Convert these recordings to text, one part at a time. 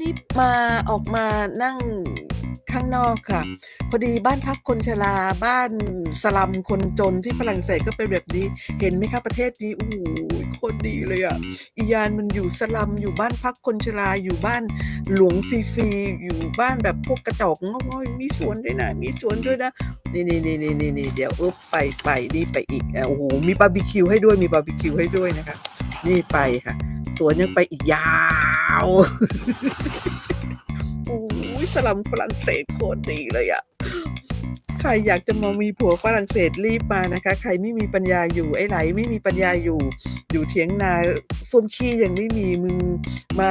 นี่มาออกมานั่งข้างนอกค่ะ พอดีบ้านพักคนชราบ้านสลัมคนจนที่ฝรั่งเศสก็เป็นแบบนี้ เห็นไหมคะประเทศนี้โอ้โหโคตรดีเลยอะอียานมันอยู่สลัมอยู่บ้านพักคนชราอยู่บ้านหลวงฟรีๆอยู่บ้านแบบพวกกระจอกง่อยมีสวนด้วยนะมีสวนด้วยนะนี่นี่นี่นี่นี่นี่เดี๋ยวอ๊บไปไปนี่ไปอีกโอ้โหมีบาร์บีคิวให้ด้วยมีบาร์บีคิวให้ด้วยนะคะ นี่ไปค่ะ สวนยังไปอีกยาวโอ้ยสลัมฝรั่งเศสโคตรดีเลยอะใครอยากจะมามีผัวฝรั่งเศสรีบมานะคะ ใครไม่มีปัญญาอยู่ไอ้ไหลไม่มีปัญญาอยู่ อยู่เถียงนาส้มขี้ยังไม่มีมึงมา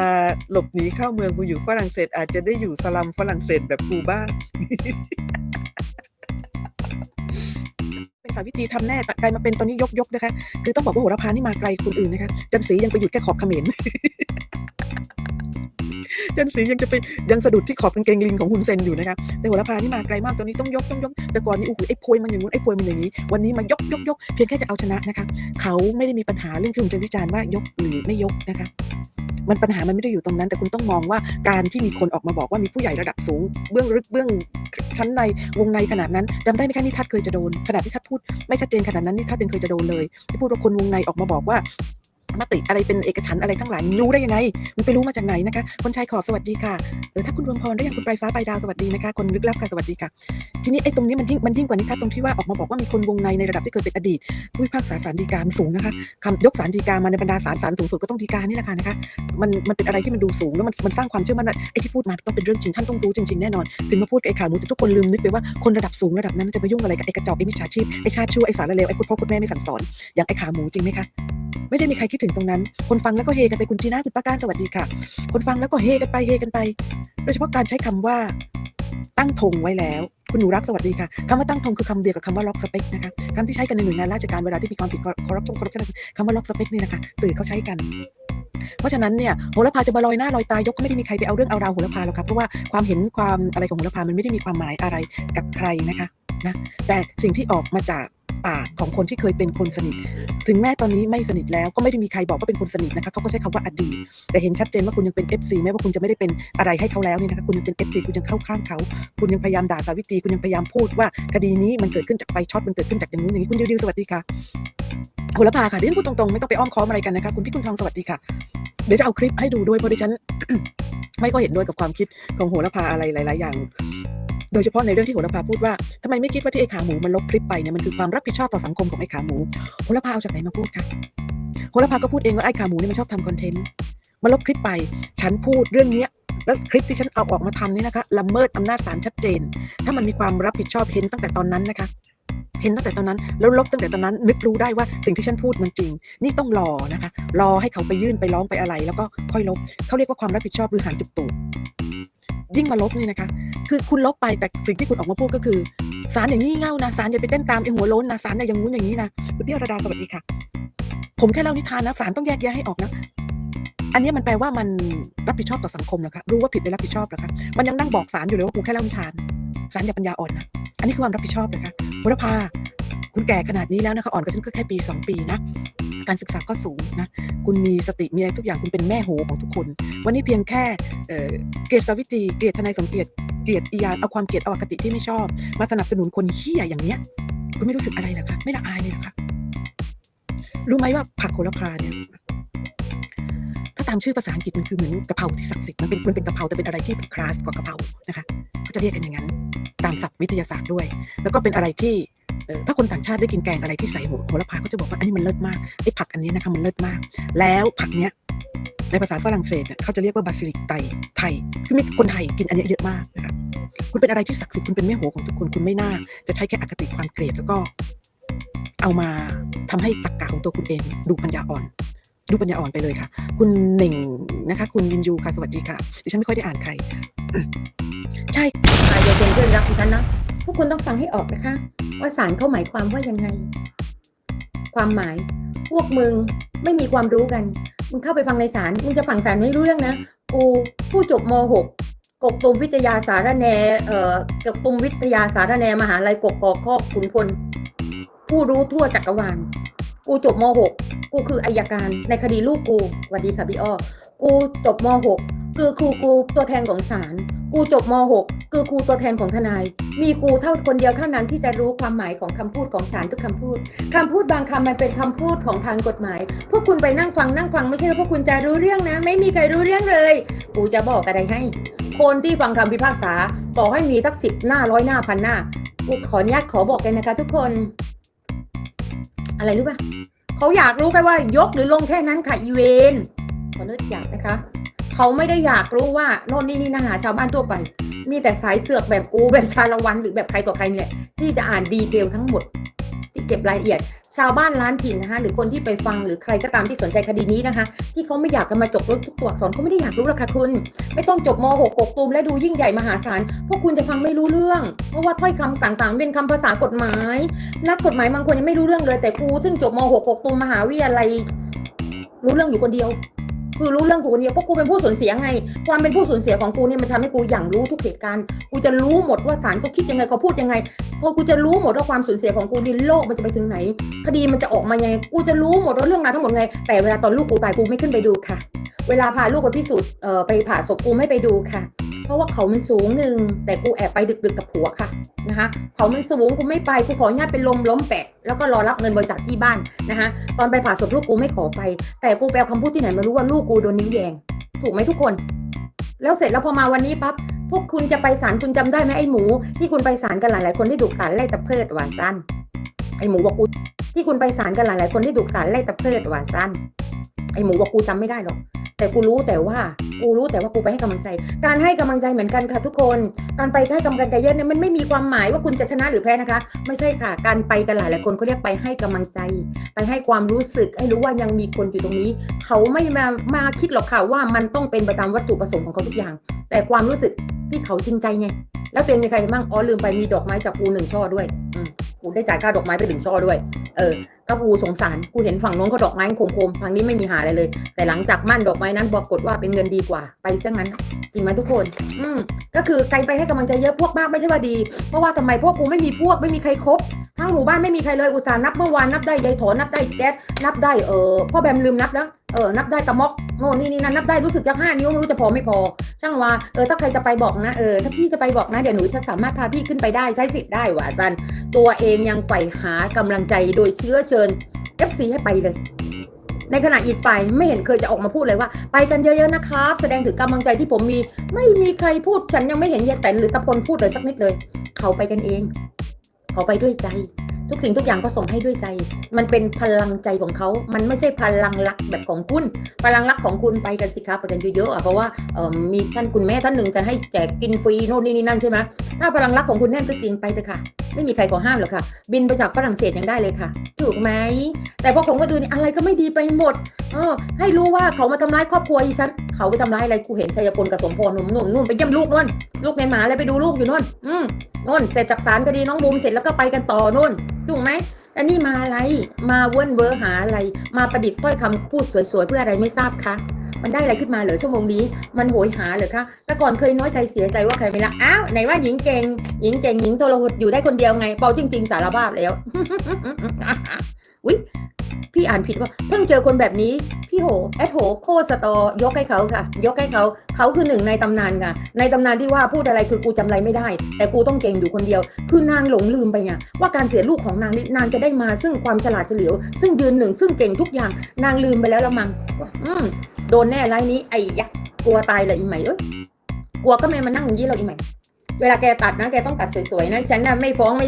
หลบหนีเข้าเมืองกูอยู่ฝรั่งเศสอาจจะได้อยู่สลัมฝรั่งเศสแบบกูบ้าง สาวิตรีทำแน่กลายมาเป็นตอนนี้ยกยกนะคะ คือต้องบอกว่าโหระพานี่มาไกลคนอื่นนะคะจันสียังไปหยุดแค่ขอบเขมรจันสียังจะไปยังสะดุดที่ขอบกางเกงลิงของคุณเซนอยู่นะคะแต่โหระพานี่มาไกลมากตอนนี้ต้องยกต้องยก แต่ก่อนนี้โอ้โหไอ้โพยมันอย่างนู้นไอ้โพยมันอย่างนี้ วันนี้มายกยกยกเพียงแค่จะเอาชนะนะคะ เขาไม่ได้มีปัญหาเรื่องที่คุณจะวิจารณ์ว่ายกหรือไม่ยกนะคะ มันปัญหามันไม่ได้อยู่ตรงนั้น แต่คุณต้องมองว่าการที่มีคนออกมาบอกว่ามีผู้ใหญ่ระดับสูง เบื้องลึกเบื้องชั้นในวงในขนาดนั้นจำได้ไหมคะนี่ทัดเคยจะโดนขนาดที่ทัดพูดไม่ชัดเจนขนาดนั้นนี่ทัดยังเคยจะโดนเลยที่พูดว่าคนวงในออกมาบอกว่า มติอะไรเป็นเอกฉันท์อะไรทั้งหลายรู้ได้ยังไง มันไปรู้มาจากไหนนะคะ คนชายขอบสวัสดีค่ะเออถ้าคุณรวมพรได้ยังคุณปลายฟ้าปลายดาวสวัสดีนะคะ คนลึกลับค่ะสวัสดีค่ะ ทีนี้ไอ้ตรงนี้มันยิ่งมันยิ่งกว่านิทัศตรงที่ว่าออกมาบอกว่ามีคนวงในในระดับที่เคยเป็นอดีตผู้พิพากษาศาลฎีกามันสูงนะคะคำยกศาลฎีกามาในบรรดาศาลศาลสูงสุดก็ต้องฎีกานี่แหละค่ะนะคะ มันมันเป็นอะไรที่มันดูสูงแล้วมันมันสร้างความเชื่อมั่นว่าไอ้ที่พูดมาต้องเป็นเรื่องจริงท่านต้องรู้จริงๆแน่นอนถึงมาพูดไอ้ข่าวหมูแต่ทุกคนลืมนึกไปว่าคนระดับสูงระดับนั้นจะไปยุ่งอะไรกับไอ้กระจอกไอ้มิจฉาชีพไอ้ชาติชั่วไอ้สารเลวไอ้คุณพ่อคุณแม่ไม่สั่งสอนอย่างไอ้ขาหมูจริงไหมคะไม่ได้มีใครคิดถึงตรงนั้น คนฟังแล้วก็เฮกันไปคุณจีน่าคุณป้าก้านสวัสดีค่ะ คนฟังแล้วก็เฮกันไปเฮกันไป โดยเฉพาะการใช้คำว่าตั้งธงไว้แล้ว คุณหนูรักสวัสดีค่ะคำว่าตั้งธงคือคำเดียวกับคำว่าล็อกสเปคนะคะคำที่ใช้กันในหน่วยงานราชการเวลาที่มีความผิดคอร์รัปชันคอร์รัปชันคำว่าล็อกสเปคนี่นะคะสื่อเขาใช้กันเพราะฉะนั้นเนี่ยโหระพาจะมาลอยหน้าลอยตายกก็ไม่ได้มีใครไปเอาเรื่องเอาราวโหระพาหรอกครับเพราะว่าความเห็นความอะไรของโหระพามันไม่ได้มีความหมายอะไรกับใครนะคะนะแต่สิ่งที่ออกมาจาก ปากของคนที่เคยเป็นคนสนิท ถึงแม้ตอนนี้ไม่สนิทแล้วก็ไม่ได้มีใครบอกว่าเป็นคนสนิทนะคะเขาก็ใช้คำว่าอดีต แต่เห็นชัดเจนว่าคุณยังเป็น FC แม้ว่าคุณจะไม่ได้เป็นอะไรให้เขาแล้วนี่นะคะคุณยังเป็น FC คุณยังเข้าข้างเขา คุณยังพยายามด่าสาวิตรีคุณยังพยายามพูดว่าคดีนี้มันเกิดขึ้นจากไฟช็อตมันเกิดขึ้นจากอย่างนู้นอย่างนี้คุณดิวดิวสวัสดีค่ะโหระพาค่ะเดี๋ยวฉันพูดตรงๆไม่ต้องไปอ้อมค้อมอะไรกันนะคะคุณพี่คุณทองสวัสดีค่ะเดี๋ยวจะเอาคลิปให้ดูด้วยเพราะดิฉันไม่ก็เห็นด้วยกับความคิดของโหระพาอะไรหลาย ๆ อย่าง โดยเฉพาะในเรื่องที่โหระพาพูดว่าทำไมไม่คิดว่าที่ไอ้ขาหมูมันลบคลิปไปเนี่ยมันคือความรับผิดชอบต่อสังคมของไอ้ขาหมูโหระพาเอาจากไหนมาพูดคะโหระพาก็พูดเองว่าไอ้ขาหมูเนี่ยมันชอบทำคอนเทนต์มาลบคลิปไป ฉันพูดเรื่องเนี้ยแล้วคลิปที่ฉันเอาออกมาทำนี่นะคะละเมิดอำนาจศาลชัดเจน ถ้ามันมีความรับผิดชอบเห็นตั้งแต่ตอนนั้นนะคะ เห็นตั้งแต่ตอนนั้น แล้วลบตั้งแต่ตอนนั้น นึกรู้ได้ว่าสิ่งที่ฉันพูดมันจริง นี่ต้องรอนะคะ รอให้เขาไปยื่นไปร้องไปอะไร แล้วก็ค่อยลบเขาเรียกว่าความรับผิดชอบหรือหางจุดตูด ยิ่งมาลบนี่นะคะ คือคุณลบไปแต่สิ่งที่คุณออกมาพูดก็คือสารอย่างนี้เง่านะสารอย่าไปเต้นตามไอ้หัวโล้นนะสารอย่างงู้นอย่างนี้นะคุณพี่อรดาสวัสดีค่ะ ผมแค่เล่านิทานนะสารต้องแยกแยะให้ออกนะอันนี้มันแปลว่ามันรับผิดชอบต่อสังคมนะคะรู้ว่าผิดได้รับผิดชอบนะคะมันยังนั่งบอกสารอยู่เลยว่ากูแค่เล่านิทานสารอย่าปัญญาอ่อนนะอันนี้คือความรับผิดชอบนะคะบุรพาคุณแก่ขนาดนี้แล้วนะคะอ่อนกว่าฉันก็แค่ปีสองปีนะ การศึกษาก็สูงนะคุณมีสติมีอะไรทุกอย่างคุณเป็นแม่โหของทุกคน วันนี้เพียงแค่เเกลียดสวิตีเกลียดทนายสมเกียรติเกลียดอียานเอาความเกลียดเอาอคติที่ไม่ชอบ มาสนับสนุนคนเฮี้ยอย่างเนี้ยคุณไม่รู้สึกอะไรเหรอคะไม่ละอายเลยหรอคะรู้ไหมว่าผักโหระพาเนี่ยถ้าตามชื่อภาษาอังกฤษมันคือเหมือนกะเพราที่ศักดิ์สิทธิ์มันเป็นมันเป็นกะเพราแต่เป็นอะไรที่คลาสกว่ากะเพรานะคะเขาจะเรียกกันอย่างนั้น ตามศัพท์วิทยาศาสตร์ด้วย แล้วก็เป็นอะไรที่ ถ้าคนต่างชาติได้กินแกงอะไรที่ใส่โหโหระพาก็จะบอกว่าอันนี้มันเลิศมากไอ้ผักอันนี้นะคะมันเลิศมาก แล้วผักเนี้ยในภาษาฝรั่งเศสเขาจะเรียกว่าบาซิลิกไตไทยคือมีคนไทยกินอันนี้เยอะมากนะคะคุณเป็นอะไรที่ศักดิ์สิทธิ์คุณเป็นแม่โหของทุกคนคุณไม่น่า จะใช้แค่อคติความเกลียดแล้วก็ เอามาทำให้ตรรกะของตัวคุณเอง ดูปัญญาอ่อน ดูปัญญาอ่อนไปเลยค่ะ คุณหนึ่งนะคะ คุณยินยูค่ะสวัสดีค่ะดิฉันไม่ค่อยได้อ่านใคร ใช่อ่าอย่าเป็นเพื่อนรักดิฉันนะ วกคุณต้องฟังให้ออกนะคะ ว่าศาลเขาหมายความว่ายังไง ความหมาย พวกมึงไม่มีความรู้กัน มึงเข้าไปฟังในศาลมึงจะฟังศาลไม่รู้เรื่องนะ กูผู้จบม .6 กกตุมวิทยาสารแนเอ่อกกตุมวิทยาสารแนมหาลัยกกกอกข้อขุนพล ผู้รู้ทั่วจักรวาล กูจบม .6 กูคืออายการในคดีลูกกูสวัสดีค่ะพี่อ้อ กูจบม .6 คือครูกูตัวแทนของศาล กูจบม .6 คือครูตัวแทนของทนาย มีกูเท่าคนเดียวเท่านั้นที่จะรู้ความหมายของคำพูดของศาลทุกคำพูดคำพูดบางคำมันเป็นคำพูดของทางกฎหมาย พวกคุณไปนั่งฟังนั่งฟังไม่ใช่ว่าพวกคุณจะรู้เรื่องนะ ไม่มีใครรู้เรื่องเลยกูจะบอกอะไรให้ คนที่ฟังคำพิพากษาต่อให้มีสักสิบหน้าร้อยหน้าพันหน้ากูขออนุญาตขอบอกเลยนะคะ ทุกคน อะไรรู้ป่ะเขาอยากรู้กันว่ายกหรือลงแค่นั้นค่ะอีเวนขอเลิกอยากนะคะ เขาไม่ได้อยากรู้ว่าโน่นนี่นี่นะหาชาวบ้านทั่วไป มีแต่สายเสือกแบบกูแบบชาละวันหรือแบบใครต่อใครเนี่ยที่จะอ่านดีเทลทั้งหมด ที่เก็บรายละเอียด ชาวบ้านร้านถิ่นนะคะหรือคนที่ไปฟังหรือใครก็ตามที่สนใจคดีนี้นะคะ ที่เขาไม่อยากกันมาจบรถทุกตัวอักษรเขาไม่ได้อยากรู้หรอกค่ะคุณ ไม่ต้องจบม .6 กกตูมและดูยิ่งใหญ่มหาศาลพวกคุณจะฟังไม่รู้เรื่อง เพราะว่าถ้อยคำต่างๆ เป็นคำภาษากฎหมายนักกฎหมายบางคนยังไม่รู้เรื่องเลยแต่กูซึ่งจบม .6 กกตูมมหาวิทยาลัยรู้เรื่องอยู่คนเดียว คือรู้เรื่องกูคนเดียวเพราะกูเป็นผู้สูญเสียไง ความเป็นผู้สูญเสียของกูเนี่ยมันทำให้กูอย่างรู้ทุกเหตุการณ์กูจะรู้หมดว่าศาลเขาคิดยังไงเขาพูดยังไงพอกูจะรู้หมดว่าความสูญเสียของกูในโลกมันจะไปถึงไหนคดีมันจะออกมายังไงกูจะรู้หมดว่าเรื่องราวทั้งหมดไง แต่เวลาตอนลูกกูตายกูไม่ขึ้นไปดูค่ะ เวลาพาลูกไปพิสูจน์เอ่อไปผ่าศพกูไม่ไปดูค่ะ เพราะว่าเขามันสูงหนึ่งแต่กูแอบไปดึกๆกับผัวค่ะนะคะเขามันสูงกูไม่ไปกูขออนุญาตเป็นลมล้มแปะ แล้วก็รอรับเงินบริจาคที่บ้านนะคะตอนไปผ่าศพลูกกูไม่ขอไป แต่กูไปเอาคำพูดที่ไหนมารู้ว่าลูกกูโดนนิ้วแยงถูกไหมทุกคน แล้วเสร็จแล้วพอมาวันนี้ปั๊บพวกคุณจะไปศาลคุณจำได้ไหมไอ้หมู ที่คุณไปศาลกันหลายๆคนที่ถูกศาลไล่ตะเพิดหว่าสั้นไอ้หมูบอกกูที่คุณไปศาลกันหลายๆคนที่ถูกศาลไล่ตะเพิดหว่าสั้นไอ้หมูบอกกูจำไม่ได้หรอก แต่กูรู้แต่ว่ากูรู้แต่ว่ากูไปให้กำลังใจ การให้กำลังใจเหมือนกันค่ะทุกคน การไปให้กำลังใจเยอะเนี่ยมันไม่มีความหมายว่าคุณจะชนะหรือแพ้นะคะ ไม่ใช่ค่ะ การไปกันหลายหลายคนเขาเรียกไปให้กำลังใจ ไปให้ความรู้สึกให้รู้ว่ายังมีคนอยู่ตรงนี้ เขาไม่มามาคิดหรอกค่ะว่ามันต้องเป็นไปตามวัตถุประสงค์ของเขาทุกอย่าง แต่ความรู้สึกที่เขาจริงใจไง แล้วตัวเองมีใครบ้างอ๋อลืมไปมีดอกไม้จากกูหนึ่งช่อด้วยอืมกูได้จ่ายค่าดอกไม้ไปหนึ่งช่อด้วย เออ ก็กูสงสารกูเห็นฝั่งโน้นเขาดอกไม้โคมๆฝั่งนี้ไม่มีหาอะไรเลย แต่หลังจากมั่นดอกไม้นั้นปรากฏว่าเป็นเงินดีกว่า ไปซะงั้นจริงไหมทุกคน อืมก็คือใครไปให้กำลังใจเยอะพวกมากไม่ใช่ว่าดี เพราะว่าทำไมพวกกูไม่มีพวกไม่มีใครครบทั้งหมู่บ้านไม่มีใครเลยอุตส่าห์นับเมื่อวานนับได้ยายถอนนับได้แก๊สนับได้เออพ่อแบมลืมนับแล้วเออนับได้ตะมอกโน่นนี่นี่นั่นนับได้รู้สึกจะห้านิ้วไม่รู้จะพอไม่พอ ช่างว่าเออถ้าใครจะไปบอกนะเออถ้าพี่จะไปบอกนะเดี๋ยวหนูจะสามารถพาพี่ขึ้นไปได้ใช้สิทธิ์ได้หว่าซันตัวเองยังใฝ่หากำลังใจโดยเชื้อเชิญ FC ให้ไปเลย ในขณะอีกฝ่ายไม่เห็นเคยจะออกมาพูดเลยว่า ไปกันเยอะๆนะครับ แสดงถึงกำลังใจที่ผมมี ไม่มีใครพูดฉันยังไม่เห็นยายแตนหรือตะพลพูดเลยสักนิดเลย เขาไปกันเอง เขาไปด้วยใจ ทุกสิ่งทุกอย่างก็ส่งให้ด้วยใจ มันเป็นพลังใจของเขา มันไม่ใช่พลังรักแบบของคุณ พลังรักของคุณไปกันสิครับไปกันเยอะๆอะเพราะว่ามีท่านคุณแม่ท่านหนึ่งจะให้แจกกินฟรีโน่นนี่นี่นั่นใช่ไหมถ้าพลังรักของคุณแน่นก็จริงไปเถอะค่ะ ไม่มีใครขอห้ามหรอกค่ะ บินไปจากฝรั่งเศสยังได้เลยค่ะ ถูกไหม แต่พอของก็ดูนี่อะไรก็ไม่ดีไปหมดเออให้รู้ว่าเขามาทำร้ายครอบครัวอีฉัน เขาไปทำร้ายอะไรกูเห็นชัยพลกับสมพรนุ่นนุ่นนุ่นไปเยี่ยมลูกนู่นลูกเนหมาเลยไปดูลูกอยู่นู่นอืมนู่นเสร็จจากศาลคดีน้องบูมเสร็จแล้วก็ไปกันต่อนู่น ถูกไหมอันนี้มาอะไร มาเว้นเวอร์หาอะไร มาประดิษฐ์ถ้อยคำพูดสวยๆ เพื่ออะไรไม่ทราบคะ มันได้อะไรขึ้นมาเหรอชั่วโมงนี้ มันโหยหาเหรอคะ แต่ก่อนเคยน้อยใจเสียใจว่าใครไม่รัก อ้าวไหนว่าหญิงเก่ง หญิงเก่งหญิงโทรหดอยู่ได้คนเดียวไง เปาจริง ๆ สารภาพแล้วอุ้ย พี่อ่านผิดว่าเพิ่งเจอคนแบบนี้ พี่โหแอดโหโคตรสตอยกให้เขาค่ะ ยกให้เขาเขาคือหนึ่งในตำนานค่ะ ในตำนานที่ว่าพูดอะไรคือกูจำอะไรไม่ได้ แต่กูต้องเก่งอยู่คนเดียว คือนางหลงลืมไปไงว่าการเสียลูกของนางนี่นางจะได้มาซึ่งความฉลาดเฉลียว ซึ่งยืนหนึ่งซึ่งเก่งทุกอย่าง นางลืมไปแล้วละมังอืมโดนแน่ไรนี้ไอ้ยักษ์กลัวตายเลยอีใหม่เอ้ยกลัวก็ไม่มานั่งอย่างนี้เราอีใหม่ เวลาแกตัดนะแกต้องตัดสวยๆนะฉันน่ะไม่ฟ้องไม่